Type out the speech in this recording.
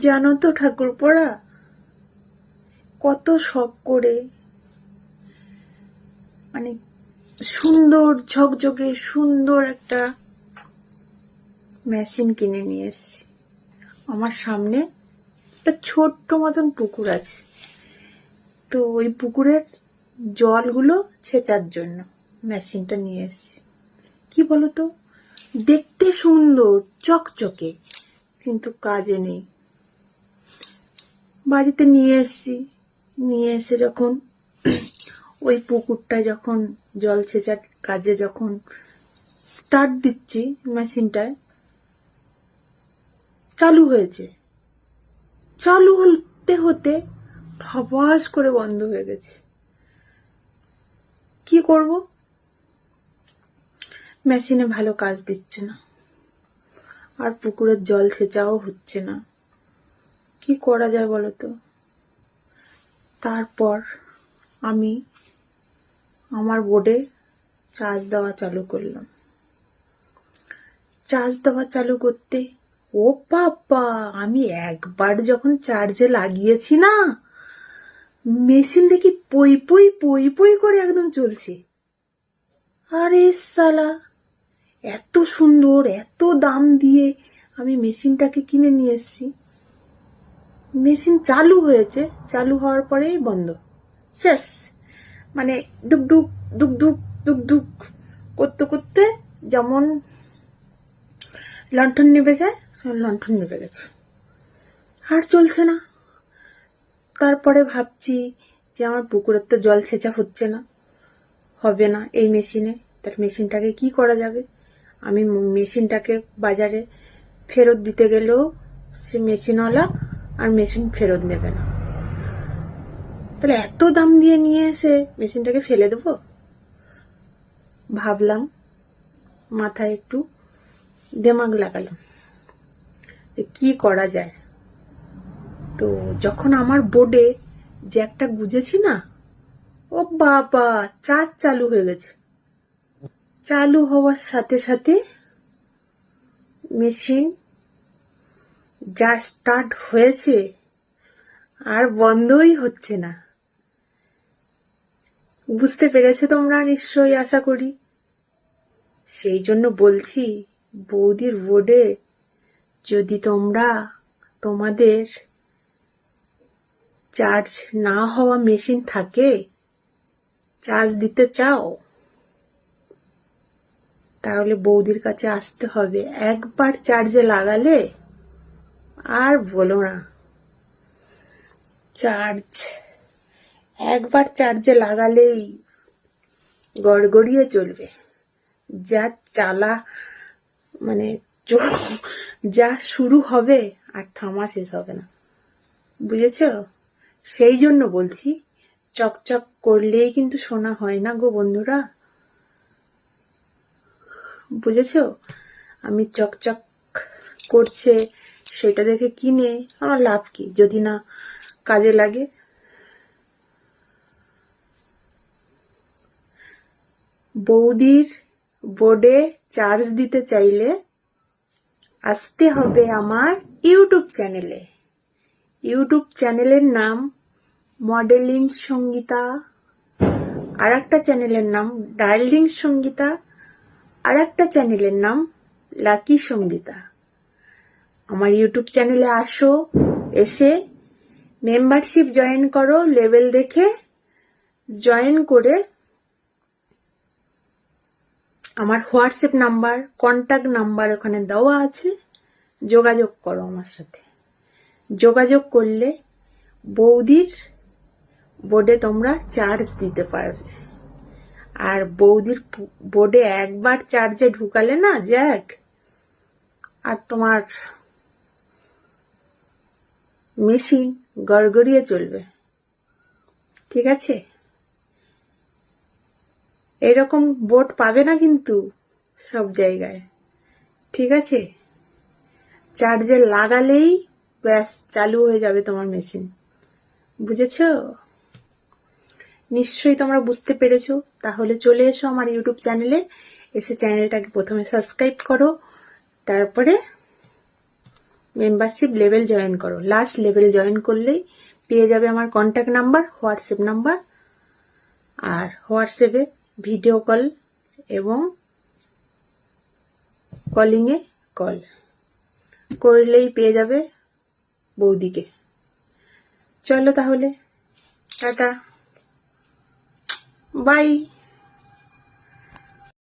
জানো তো ঠাকুর পড়া কত শখ করে মানে সুন্দর ঝকঝকে সুন্দর একটা মেশিন কিনে নিয়ে এসেছি। আমার সামনে একটা ছোট্ট মতন পুকুর আছে। তো ওই পুকুরের জলগুলো ছেঁচার জন্য মেশিনটা নিয়ে এসেছি। কি বলতো দেখতে সুন্দর, চকচকে, কিন্তু কাজে নেই। বাড়িতে নিয়ে এসেছি। নিয়ে এসে যখন ওই পুকুরটা যখন জল ছেঁচার কাজে যখন স্টার্ট দিচ্ছি মেশিনটায়, চালু হয়েছে। চালু হতে হতে ঠবাস করে বন্ধ হয়ে গেছে। কি করব? মেশিনে ভালো কাজ দিচ্ছে না। আর পুকুরের জল ছেঁচাও হচ্ছে না। কি করা যায় বলো তো তারপর আমি আমার বোর্ডে চার্জ দেওয়া চালু করলাম। চার্জ দেওয়া চালু করতে, ও বাবা, আমি একবার যখন চার্জে লাগিয়েছি না মেশিন দেখি পই পই পই পই করে একদম চলছে। আরে সালা, এত সুন্দর, এত দাম দিয়ে আমি মেশিনটাকে কিনে নিয়ে এসেছি। মেশিন চালু হয়েছে, চালু হওয়ার পরেই বন্ধ। শেষ। মানে ডুক ডুক ডুক ডুক ডুক ডুক করতে করতে যেমন লণ্ঠন নেবে যায় লণ্ঠন নেবে গেছে। আর চলছে না। তারপরে ভাবছি যে আমার পুকুরের তো জল ছেঁচা হচ্ছে না, হবে না এই মেশিনে। তার মেশিনটাকে কি করা যাবে? আমি মেশিনটাকে বাজারে ফেরত দিতে গেলেও সে মেশিনওয়ালা আর মেশিন ফেরত নেবে না। তাহলে এত দাম দিয়ে নিয়ে এসে মেশিনটাকে ফেলে দেবো? ভাবলাম, মাথায় একটু দেমাগ লাগালাম যে কি করা যায়। তো যখন আমার বোর্ডে যে একটা গুজেছি না, ও বাবা চার্জ চালু হয়ে গেছে। চালু হওয়ার সাথে সাথে মেশিন যা স্টার্ট হয়েছে আর বন্ধই হচ্ছে না। বুঝতে পেরেছ তোমরা নিশ্চয়ই আশা করি? সেই জন্য বলছি, বৌদির বোর্ডে যদি তোমরা তোমাদের চার্জ না হওয়া মেশিন থাকে চার্জ দিতে চাও, তাহলে বৌদির কাছে আসতে হবে। একবার চার্জে লাগালে আর বলো না। চার্জ একবার চার্জে লাগালেই গড়গড়িয়ে চলবে। যা চালা মানে যা শুরু হবে আর থামা শেষ হবে না। বুঝেছ? সেই জন্য বলছি, চকচক করলেই কিন্তু শোনা হয় না গো বন্ধুরা। বুঝেছ? আমি চকচক করছে সেটা দেখে কিনে আমার লাভ কি? যদি না কাজে লাগে? বৌদির বোর্ডে চার্জ দিতে চাইলে আসতে হবে আমার ইউটিউব চ্যানেলে। ইউটিউব চ্যানেলের নাম মডেলিং সঙ্গীতা আর একটা চ্যানেলের নাম ডায়ালিং সঙ্গীতা আর একটা চ্যানেলের নাম লাকি সঙ্গীতা। আমার ইউটিউব চ্যানেলে আসো, এসে মেম্বারশিপ জয়েন করো লেভেল দেখে জয়েন করে আমার হোয়াটসঅ্যাপ নাম্বার কন্ট্যাক্ট নাম্বার ওখানে দেওয়া আছে, যোগাযোগ করো আমার সাথে। যোগাযোগ করলে বৌদির বোর্ডে তোমরা চার্জ দিতে পারবে। আর বৌদির বোর্ডে একবার চার্জে ঢুকালে না জ্যাক আর তোমার মেশিন গড়গড়িয়ে চলবে। ঠিক আছে? এরকম বোর্ড পাবে না কিন্তু সব জায়গায়। ঠিক আছে? চার্জে লাগালেই ব্যাস, চালু হয়ে যাবে তোমার মেশিন। বুঝেছ? নিশ্চয়ই তোমরা বুঝতে পেরেছ। তাহলে চলে এসো আমার ইউটিউব চ্যানেলে। এসে চ্যানেলটাকে প্রথমে সাবস্ক্রাইব করো। তারপরে মেম্বারশিপ লেভেল জয়েন করো। লাস্ট লেভেল জয়েন করলেই পেয়ে যাবে আমার কন্ট্যাক্ট নাম্বার হোয়াটসঅ্যাপ নাম্বার আর হোয়াটসঅ্যাপে ভিডিও কল এবং কলিংয়ে কল করলেই পেয়ে যাবে বৌদিকে। চলো তাহলে, টাটা। বাই